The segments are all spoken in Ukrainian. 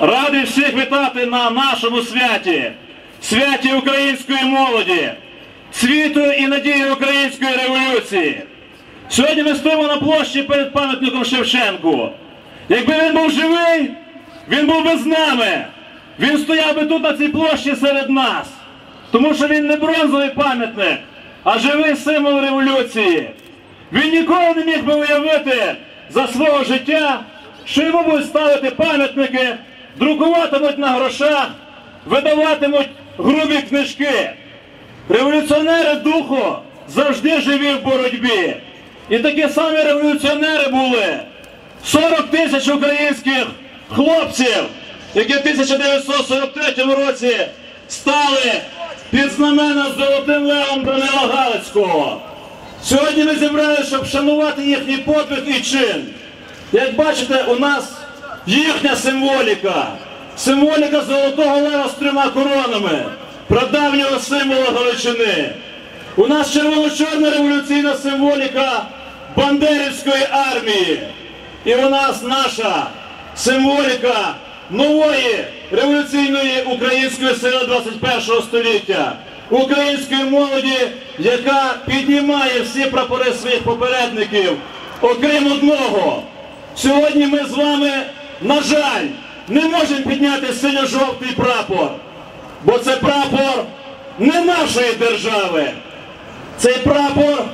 Радий всіх вітати на нашому святі, святі української молоді, світу і надії української революції. Сьогодні ми стоїмо на площі перед пам'ятником Шевченку. Якби він був живий, він був би з нами. Він стояв би тут на цій площі серед нас. Тому що він не бронзовий пам'ятник, а живий символ революції. Він ніколи не міг би уявити за свого життя, що йому будуть ставити пам'ятники, друкуватимуть на грошах, видаватимуть грубі книжки. Революціонери духу завжди живі в боротьбі. І такі самі революціонери були. 40 тисяч українських хлопців, які в 1943 році стали під знамена з Золотим Левом Данила Галицького. Сьогодні ми зібралися, щоб шанувати їхній подвиг і чин. Як бачите, у нас їхня символіка. Символіка Золотого Лева з трьома коронами, прадавнього символа Галичини. У нас червоно-чорна революційна символіка Бандерівської армії. І у нас наша символіка нової революційної української сили 21 століття, української молоді, яка піднімає всі прапори своїх попередників, окрім одного. Сьогодні ми з вами, на жаль, не можемо підняти синьо-жовтий прапор, бо це прапор не нашої держави. Цей прапор,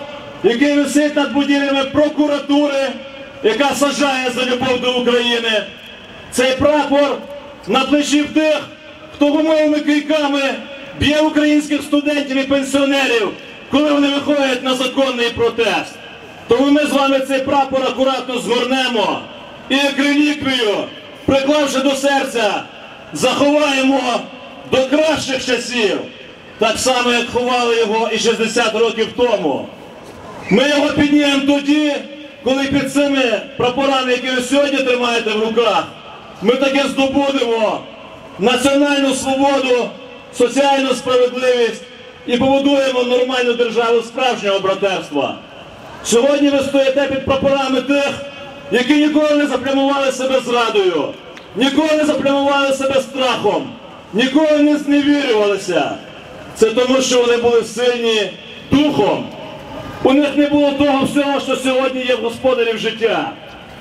який висить над будівлями прокуратури, яка сажає за любов до України. Цей прапор на плечі тих, хто гумовими кийками б'є українських студентів і пенсіонерів, коли вони виходять на законний протест. Тому ми з вами цей прапор акуратно згорнемо і як реліквію, приклавши до серця, заховаємо до кращих часів, так само, як ховали його і 60 років тому. Ми його піднімемо тоді, коли під цими прапорами, які ви сьогодні тримаєте в руках, ми таки здобудемо національну свободу, соціальну справедливість і побудуємо нормальну державу справжнього братерства. Сьогодні ви стоїте під прапорами тих, які ніколи не заплямували себе зрадою, ніколи не заплямували себе страхом, ніколи не зневірювалися. Це тому, що вони були сильні духом. У них не було того всього, що сьогодні є в господарів життя.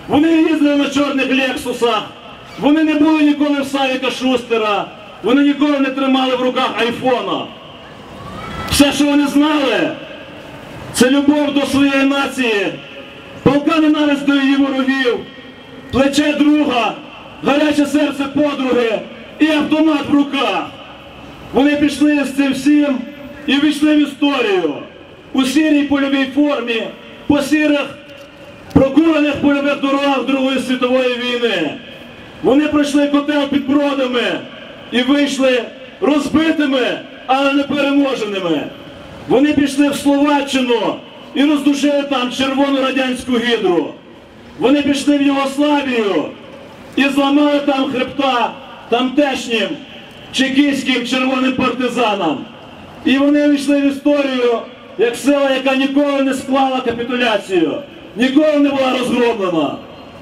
Вони їздили на чорних лексусах, вони не були ніколи в Савіка Шустера, вони ніколи не тримали в руках айфона. Все, що вони знали, це любов до своєї нації, полка ненависть до її ворогів, плече друга, гаряче серце подруги і автомат в руках. Вони пішли з цим всім і війшли в історію у сірій польовій формі, по сірих прокурених польових дорогах Другої світової війни. Вони пройшли котел під бродами і вийшли розбитими, але не переможеними. Вони пішли в Словаччину і роздушили там червону радянську гідру. Вони пішли в Югославію і зламали там хребта тамтешнім чекістським червоним партизанам. І вони війшли в історію як сила, яка ніколи не склала капітуляцію, ніколи не була розгроблена.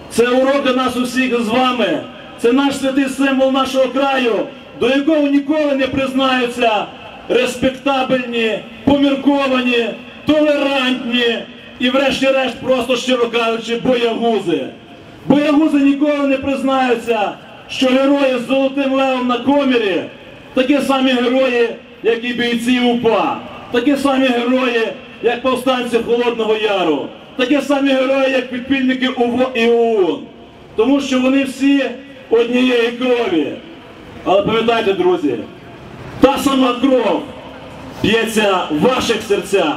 Це урок для нас усіх з вами. Це наш святий символ нашого краю, до якого ніколи не признаються респектабельні, помірковані, толерантні і, врешті-решт, просто щиро кажучи, боягузи. Боягузи ніколи не признаються, що герої з золотим левом на комірі такі самі герої, як і бійці УПА, такі самі герої, як повстанці Холодного Яру, такі самі герої, як підпільники УВО і ОУН. Тому що вони всі однієї крові. Але пам'ятайте, друзі, та сама кров б'ється в ваших серцях,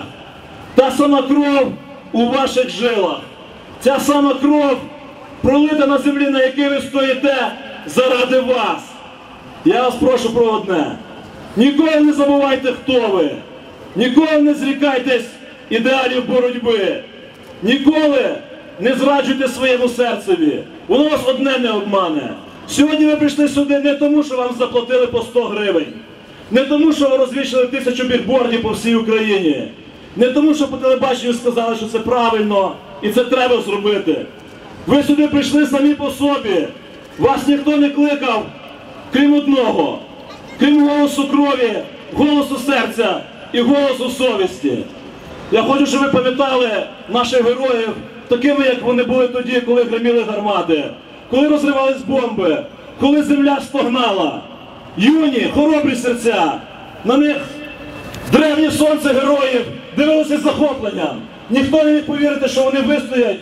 та сама кров у ваших жилах, ця сама кров пролита на землі, на якій ви стоїте заради вас. Я вас прошу про одне. Ніколи не забувайте, хто ви. Ніколи не зрікайтесь ідеалів боротьби. Ніколи не зраджуйте своєму серцеві. Воно вас одне не обмане. Сьогодні ви прийшли сюди не тому, що вам заплатили по 100 гривень, не тому, що ви розвішали тисячу бігбордів по всій Україні, не тому, що по телебаченню сказали, що це правильно і це треба зробити. Ви сюди прийшли самі по собі, Вас ніхто не кликав, крім одного, крім голосу крові, голосу серця і голосу совісті. Я хочу, щоб ви пам'ятали наших героїв такими, як вони були тоді, коли гриміли гармати, коли розривались бомби, коли земля стогнала. Юні, хоробрі серця, на них древнє сонце героїв дивилося з захопленням. Ніхто не міг повірити, що вони вистоять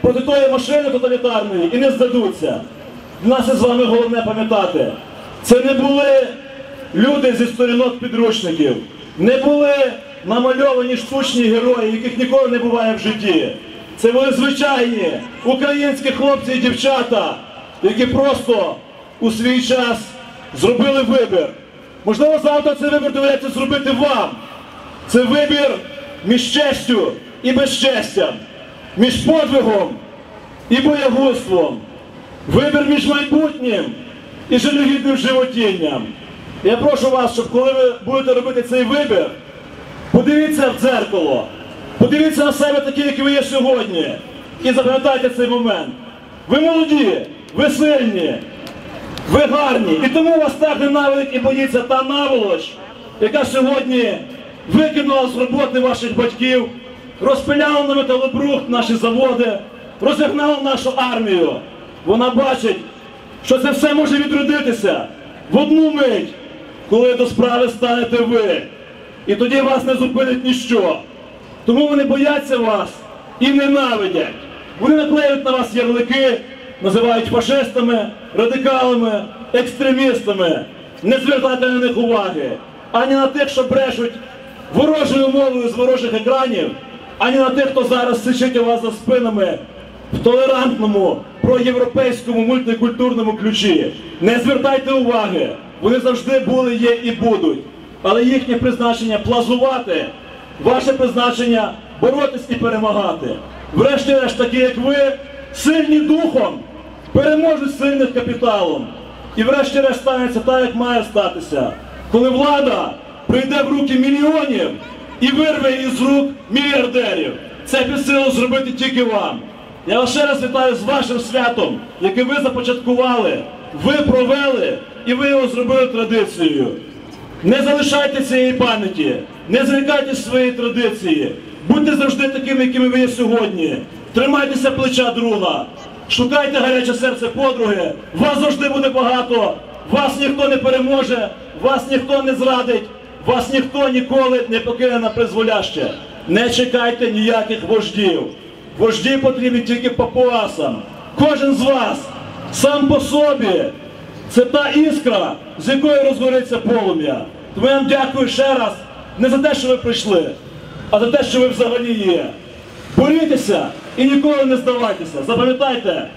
проти тої машини тоталітарної і не здадуться. Нас із вами головне пам'ятати. Це не були люди зі сторінок підручників, не були намальовані штучні герої, яких ніколи не буває в житті. Це були звичайні українські хлопці і дівчата, які просто у свій час зробили вибір. Можливо, завтра цей вибір доведеться зробити вам. Це вибір між честю і безчестям, між подвигом і боягузтвом. Вибір між майбутнім і жалюгідним животінням. Я прошу вас, щоб коли ви будете робити цей вибір, подивіться в дзеркало, подивіться на себе такі, які ви є сьогодні, і запам'ятайте цей момент. Ви молоді, ви сильні, ви гарні, і тому вас так ненавидить і боїться та наволоч, яка сьогодні викинула з роботи ваших батьків, розпиляла на металобрухт наші заводи, розігнала нашу армію. Вона бачить, що це все може відродитися в одну мить, коли до справи станете ви. І тоді вас не зупинить ніщо. Тому вони бояться вас і ненавидять. Вони наклеюють на вас ярлики, називають фашистами, радикалами, екстремістами. Не звертайте на них уваги, ані на тих, що брешуть ворожою мовою з ворожих екранів, ані на тих, хто зараз сичить у вас за спинами в толерантному, проєвропейському мультикультурному ключі. Не звертайте уваги, вони завжди були, є і будуть. Але їхнє призначення плазувати, ваше призначення боротись і перемагати. Врешті-решт, такі як ви, сильні духом, переможуть сильних капіталом. І врешті-решт станеться так, як має статися. Коли влада прийде в руки мільйонів і вирве із рук мільярдерів. Це під силу зробити тільки вам. Я вас ще раз вітаю з вашим святом, яке ви започаткували, ви провели і ви його зробили традицією. Не залишайте цієї пам'яті, не зрікайте своєї традиції. Будьте завжди такими, якими ви є сьогодні. Тримайтеся плеча друга, шукайте гаряче серце подруги. Вас завжди буде багато, вас ніхто не переможе, вас ніхто не зрадить, вас ніхто ніколи не покине на призволяще. Не чекайте ніяких вождів. Вожді потрібні тільки папуасам. Кожен з вас сам по собі. Це та іскра, з якої розгориться полум'я. Тому я вам дякую ще раз не за те, що ви прийшли, а за те, що ви взагалі є. Борітеся і ніколи не здавайтеся. Запам'ятайте,